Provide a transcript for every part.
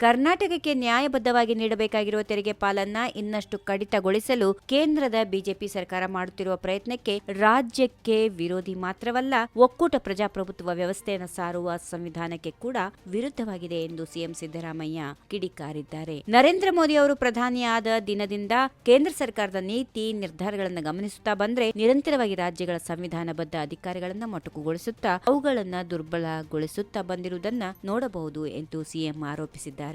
ಕರ್ನಾಟಕಕ್ಕೆ ನ್ಯಾಯಬದ್ಧವಾಗಿ ನೀಡಬೇಕಾಗಿರುವ ತೆರಿಗೆ ಪಾಲನ್ನ ಇನ್ನಷ್ಟು ಕಡಿತಗೊಳಿಸಲು ಕೇಂದ್ರದ ಬಿಜೆಪಿ ಸರ್ಕಾರ ಮಾಡುತ್ತಿರುವ ಪ್ರಯತ್ನಕ್ಕೆ ರಾಜ್ಯಕ್ಕೆ ವಿರೋಧಿ ಮಾತ್ರವಲ್ಲ, ಒಕ್ಕೂಟ ಪ್ರಜಾಪ್ರಭುತ್ವ ವ್ಯವಸ್ಥೆಯನ್ನು ಸಾರುವ ಸಂವಿಧಾನಕ್ಕೆ ಕೂಡ ವಿರುದ್ಧವಾಗಿದೆ ಎಂದು ಸಿಎಂ ಸಿದ್ದರಾಮಯ್ಯ ಕಿಡಿಕಾರಿದ್ದಾರೆ. ನರೇಂದ್ರ ಮೋದಿ ಅವರು ಪ್ರಧಾನಿಯಾದ ದಿನದಿಂದ ಕೇಂದ್ರ ಸರ್ಕಾರದ ನೀತಿ ನಿರ್ಧಾರಗಳನ್ನು ಗಮನಿಸುತ್ತಾ ಬಂದ್ರೆ ನಿರಂತರವಾಗಿ ರಾಜ್ಯಗಳ ಸಂವಿಧಾನಬದ್ಧ ಅಧಿಕಾರಿಗಳನ್ನ ಮೊಟಕುಗೊಳಿಸುತ್ತಾ, ಅವುಗಳನ್ನು ದುರ್ಬಲಗೊಳಿಸುತ್ತಾ ಬಂದಿರುವುದನ್ನ ನೋಡಬಹುದು ಎಂದು ಸಿಎಂ ಆರೋಪಿಸಿದ್ದಾರೆ.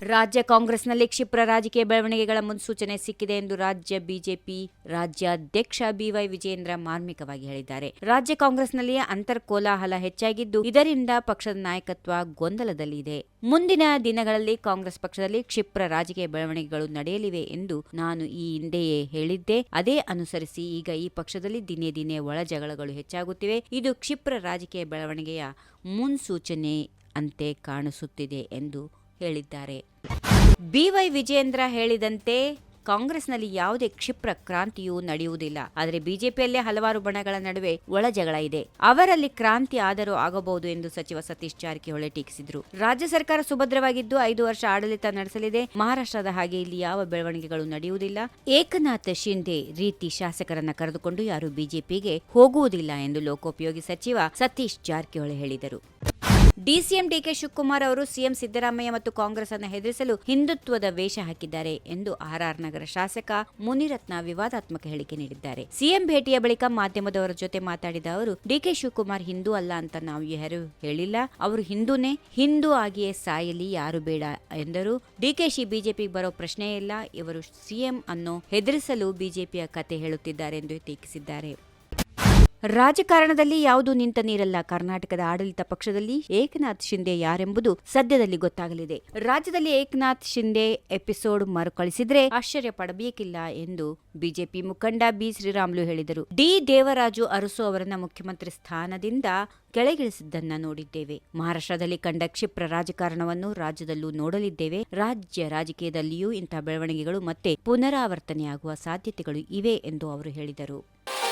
ರಾಜ್ಯ ಕಾಂಗ್ರೆಸ್ನಲ್ಲಿ ಕ್ಷಿಪ್ರ ರಾಜಕೀಯ ಬೆಳವಣಿಗೆಗಳ ಮುನ್ಸೂಚನೆ ಸಿಕ್ಕಿದೆ ಎಂದು ರಾಜ್ಯ ಬಿಜೆಪಿ ರಾಜ್ಯಾಧ್ಯಕ್ಷ ಬಿವೈ ವಿಜೇಂದ್ರ ಮಾರ್ಮಿಕವಾಗಿ ಹೇಳಿದ್ದಾರೆ. ರಾಜ್ಯ ಕಾಂಗ್ರೆಸ್ನಲ್ಲಿ ಅಂತರ್ಕೋಲಾಹಲ ಹೆಚ್ಚಾಗಿದ್ದು, ಇದರಿಂದ ಪಕ್ಷದ ನಾಯಕತ್ವ ಗೊಂದಲದಲ್ಲಿದೆ. ಮುಂದಿನ ದಿನಗಳಲ್ಲಿ ಕಾಂಗ್ರೆಸ್ ಪಕ್ಷದಲ್ಲಿ ಕ್ಷಿಪ್ರ ರಾಜಕೀಯ ಬೆಳವಣಿಗೆಗಳು ನಡೆಯಲಿವೆ ಎಂದು ನಾನು ಈ ಹಿಂದೆಯೇ ಹೇಳಿದ್ದೆ. ಅದೇ ಅನುಸರಿಸಿ ಈಗ ಈ ಪಕ್ಷದಲ್ಲಿ ದಿನೇ ದಿನೇ ಒಳ ಜಗಳಗಳು ಹೆಚ್ಚಾಗುತ್ತಿವೆ. ಇದು ಕ್ಷಿಪ್ರ ರಾಜಕೀಯ ಬೆಳವಣಿಗೆಯ ಮುನ್ಸೂಚನೆ ಅಂತೆ ಕಾಣಿಸುತ್ತಿದೆ ಎಂದು ಹೇಳಿದ್ದಾರೆ. ಬಿವೈ ವಿಜೇಂದ್ರ ಹೇಳಿದಂತೆ ಕಾಂಗ್ರೆಸ್ನಲ್ಲಿ ಯಾವುದೇ ಕ್ಷಿಪ್ರ ಕ್ರಾಂತಿಯೂ ನಡೆಯುವುದಿಲ್ಲ. ಆದರೆ ಬಿಜೆಪಿಯಲ್ಲೇ ಹಲವಾರು ಬಣಗಳ ನಡುವೆ ಒಳ ಜಗಳ ಇದೆ. ಅವರಲ್ಲಿ ಕ್ರಾಂತಿ ಆದರೂ ಆಗಬಹುದು ಎಂದು ಸಚಿವ ಸತೀಶ್ ಜಾರಕಿಹೊಳಿ ಟೀಕಿಸಿದರು. ರಾಜ್ಯ ಸರ್ಕಾರ ಸುಭದ್ರವಾಗಿದ್ದು ಐದು ವರ್ಷ ಆಡಳಿತ ನಡೆಸಲಿದೆ. ಮಹಾರಾಷ್ಟ್ರದ ಹಾಗೆ ಇಲ್ಲಿ ಯಾವ ಬೆಳವಣಿಗೆಗಳು ನಡೆಯುವುದಿಲ್ಲ. ಏಕನಾಥ್ ಶಿಂದೆ ರೀತಿ ಶಾಸಕರನ್ನ ಕರೆದುಕೊಂಡು ಯಾರು ಬಿಜೆಪಿಗೆ ಹೋಗುವುದಿಲ್ಲ ಎಂದು ಲೋಕೋಪಯೋಗಿ ಸಚಿವ ಸತೀಶ್ ಜಾರಕಿಹೊಳಿ ಹೇಳಿದರು. ಡಿಸಿಎಂ ಡಿಕೆ ಶಿವಕುಮಾರ್ ಅವರು ಸಿಎಂ ಸಿದ್ದರಾಮಯ್ಯ ಮತ್ತು ಕಾಂಗ್ರೆಸ್ ಅನ್ನು ಹೆದರಿಸಲು ಹಿಂದುತ್ವದ ವೇಷ ಹಾಕಿದ್ದಾರೆ ಎಂದು ಆರ್ಆರ್ ನಗರ ಶಾಸಕ ಮುನಿರತ್ನ ವಿವಾದಾತ್ಮಕ ಹೇಳಿಕೆ ನೀಡಿದ್ದಾರೆ. ಸಿಎಂ ಭೇಟಿಯ ಬಳಿಕ ಮಾಧ್ಯಮದವರ ಜೊತೆ ಮಾತಾಡಿದ ಅವರು, ಡಿಕೆ ಶಿವಕುಮಾರ್ ಹಿಂದೂ ಅಲ್ಲ ಅಂತ ನಾವು ಯಾರು ಹೇಳಿಲ್ಲ. ಅವರು ಹಿಂದೂನೇ. ಹಿಂದೂ ಆಗಿಯೇ ಸಾಯಲಿ, ಯಾರು ಬೇಡ ಎಂದರು. ಡಿಕೆಶಿ ಬಿಜೆಪಿಗೆ ಬರೋ ಪ್ರಶ್ನೆಯೇ ಇಲ್ಲ. ಇವರು ಸಿಎಂ ಅನ್ನು ಹೆದರಿಸಲು ಬಿಜೆಪಿಯ ಕತೆ ಹೇಳುತ್ತಿದ್ದಾರೆ ಎಂದು ಟೀಕಿಸಿದ್ದಾರೆ. ರಾಜಕಾರಣದಲ್ಲಿ ಯಾವುದು ನಿಂತ ನೀರಲ್ಲ. ಕರ್ನಾಟಕದ ಆಡಳಿತ ಪಕ್ಷದಲ್ಲಿ ಏಕನಾಥ್ ಶಿಂದೆ ಯಾರೆಂಬುದು ಸದ್ಯದಲ್ಲಿ ಗೊತ್ತಾಗಲಿದೆ. ರಾಜ್ಯದಲ್ಲಿ ಏಕನಾಥ್ ಶಿಂದೆ ಎಪಿಸೋಡ್ ಮರುಕಳಿಸಿದ್ರೆ ಆಶ್ಚರ್ಯ ಪಡಬೇಕಿಲ್ಲ ಎಂದು ಬಿಜೆಪಿ ಮುಖಂಡ ಬಿ. ಶ್ರೀರಾಮುಲು ಹೇಳಿದರು. ಡಿ. ದೇವರಾಜು ಅರಸು ಅವರನ್ನ ಮುಖ್ಯಮಂತ್ರಿ ಸ್ಥಾನದಿಂದ ಕೆಳಗಿಳಿಸಿದ್ದನ್ನ ನೋಡಿದ್ದೇವೆ. ಮಹಾರಾಷ್ಟ್ರದಲ್ಲಿ ಕಂಡ ಕ್ಷಿಪ್ರ ರಾಜಕಾರಣವನ್ನು ರಾಜ್ಯದಲ್ಲೂ ನೋಡಲಿದ್ದೇವೆ. ರಾಜ್ಯ ರಾಜಕೀಯದಲ್ಲಿಯೂ ಇಂತಹ ಬೆಳವಣಿಗೆಗಳು ಮತ್ತೆ ಪುನರಾವರ್ತನೆಯಾಗುವ ಸಾಧ್ಯತೆಗಳು ಇವೆ ಎಂದು ಅವರು ಹೇಳಿದರು.